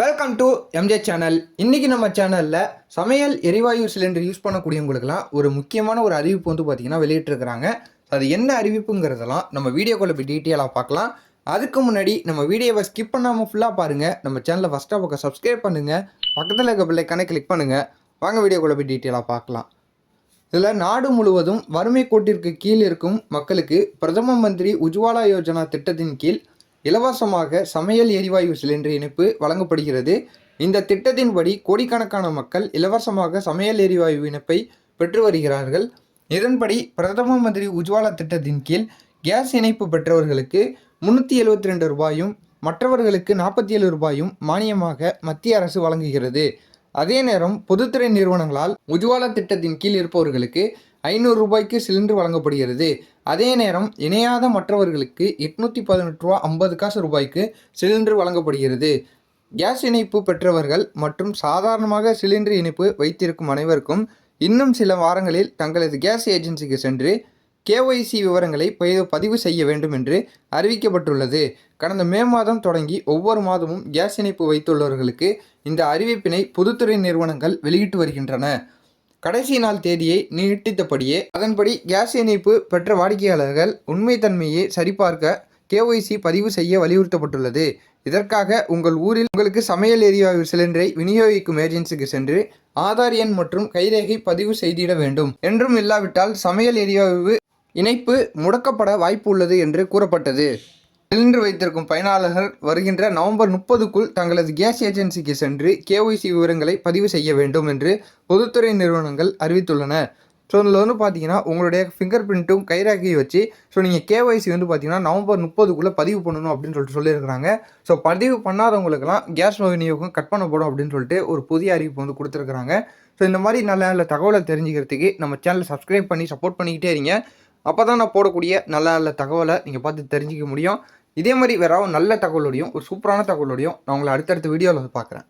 Welcome to MJ channel இன்றைக்கி நம்ம சேனலில் சமையல் எரிவாயு சிலிண்டர் யூஸ் பண்ணக்கூடியவங்களுக்குலாம் ஒரு முக்கியமான ஒரு அறிவிப்பு வந்து பார்த்தீங்கன்னா வெளியிட்டிருக்கிறாங்க. அது என்ன அறிவிப்புங்கிறதெல்லாம் நம்ம வீடியோக்குள்ள போய் டீட்டெயிலாக பார்க்கலாம். அதுக்கு முன்னாடி நம்ம வீடியோவை ஸ்கிப் பண்ணாமல் ஃபுல்லாக பாருங்கள் நம்ம சேனலை ஃபஸ்ட்டாக பக்கம் சப்ஸ்கிரைப் பண்ணுங்கள் பக்கத்தில் இருக்க பிள்ளைக்கான கிளிக் பண்ணுங்கள் வாங்க வீடியோக்குள்ள போய் டீட்டெயிலாக பார்க்கலாம். இதில் நாடு முழுவதும் வறுமை கோட்டிற்கு கீழ் இருக்கும் மக்களுக்கு பிரதம மந்திரி உஜ்வாலா யோஜனா திட்டத்தின் கீழ் இலவசமாக சமையல் எரிவாயு சிலிண்டர் இணைப்பு வழங்கப்படுகிறது. இந்த திட்டத்தின்படி கோடிக்கணக்கான மக்கள் இலவசமாக சமையல் எரிவாயு இணைப்பை பெற்று வருகிறார்கள். இதன்படி பிரதம மந்திரி உஜ்வாலா திட்டத்தின் கீழ் கேஸ் இணைப்பு பெற்றவர்களுக்கு முன்னூற்றி எழுபத்தி ரெண்டு ரூபாயும் மற்றவர்களுக்கு நாற்பத்தி ஏழு ரூபாயும் மானியமாக மத்திய அரசு வழங்குகிறது. அதே நேரம் பொதுத்துறை நிறுவனங்களால் உஜ்வாலா திட்டத்தின் கீழ் இருப்பவர்களுக்கு ஐநூறு ரூபாய்க்கு சிலிண்டர் வழங்கப்படுகிறது. அதே நேரம் இணையாத மற்றவர்களுக்கு எட்நூற்றி பதினெட்டு ரூபா ஐம்பது காசு ரூபாய்க்கு சிலிண்டர் வழங்கப்படுகிறது. கேஸ் இணைப்பு பெற்றவர்கள் மற்றும் சாதாரணமாக சிலிண்டர் இணைப்பு வைத்திருக்கும் அனைவருக்கும் இன்னும் சில வாரங்களில் தங்களது கேஸ் ஏஜென்சிக்கு சென்று கேஒய்சி விவரங்களை பதி- பதிவு செய்ய வேண்டும் என்று அறிவிக்கப்பட்டுள்ளது. கடந்த மே மாதம் தொடங்கி ஒவ்வொரு மாதமும் கேஸ் இணைப்பு வைத்துள்ளவர்களுக்கு இந்த அறிவிப்பினை பொதுத்துறை நிறுவனங்கள் வெளியிட்டு வருகின்றன. கடைசி நாள் தேதியை நீட்டித்தபடியே அதன்படி கேஸ் இணைப்பு பெற்ற வாடிக்கையாளர்கள் உண்மைத்தன்மையை சரிபார்க்க கேஒய்சி பதிவு செய்ய வலியுறுத்தப்பட்டுள்ளது. இதற்காக உங்கள் ஊரில் உங்களுக்கு சமையல் எரிவாயு சிலிண்டரை விநியோகிக்கும் ஏஜென்சிக்கு சென்று ஆதார் எண் மற்றும் கைரேகை பதிவு செய்திட வேண்டும். என்றும் இல்லாவிட்டால் சமையல் எரிவாயு இணைப்பு முடக்கப்பட வாய்ப்பு உள்ளது என்று கூறப்பட்டது. சிலிண்டர் வைத்திருக்கும் பயனாளர்கள் வருகின்ற நவம்பர் முப்பதுக்குள் தங்களது கேஸ் ஏஜென்சிக்கு சென்று கேஒய்சி விவரங்களை பதிவு செய்ய வேண்டும் என்று பொதுத்துறை நிறுவனங்கள் அறிவித்துள்ளன. ஸோ இதில் வந்து பார்த்தீங்கன்னா உங்களுடைய ஃபிங்கர் பிரிண்ட்டும் கைராக்கியும் வச்சு ஸோ நீங்கள் கேஒய்சி வந்து பார்த்தீங்கன்னா நவம்பர் முப்பதுக்குள்ளே பதிவு பண்ணணும் அப்படின்னு சொல்லிட்டு சொல்லியிருக்கிறாங்க. ஸோ பதிவு பண்ணாதவங்களுக்கெல்லாம் கேஸ் விநியோகம் கட் பண்ணப்படும் அப்படின்னு சொல்லிட்டு ஒரு புதிய அறிவிப்பு வந்து கொடுத்துருக்குறாங்க. ஸோ இந்த மாதிரி நல்ல நல்ல தகவலை தெரிஞ்சுக்கிறதுக்கு நம்ம சேனலை சப்ஸ்கிரைப் பண்ணி சப்போர்ட் பண்ணிக்கிட்டே இருங்க. அப்போ தான் நான் போடக்கூடிய நல்ல நல்ல தகவலை நீங்கள் பார்த்து தெரிஞ்சிக்க முடியும். இதே மாதிரி வேற ஒரு நல்ல தகவலோடையும் ஒரு சூப்பரான தகவலோடையும் நான் உங்களை அடுத்தடுத்த வீடியோவில் வந்து பார்க்குறேன்.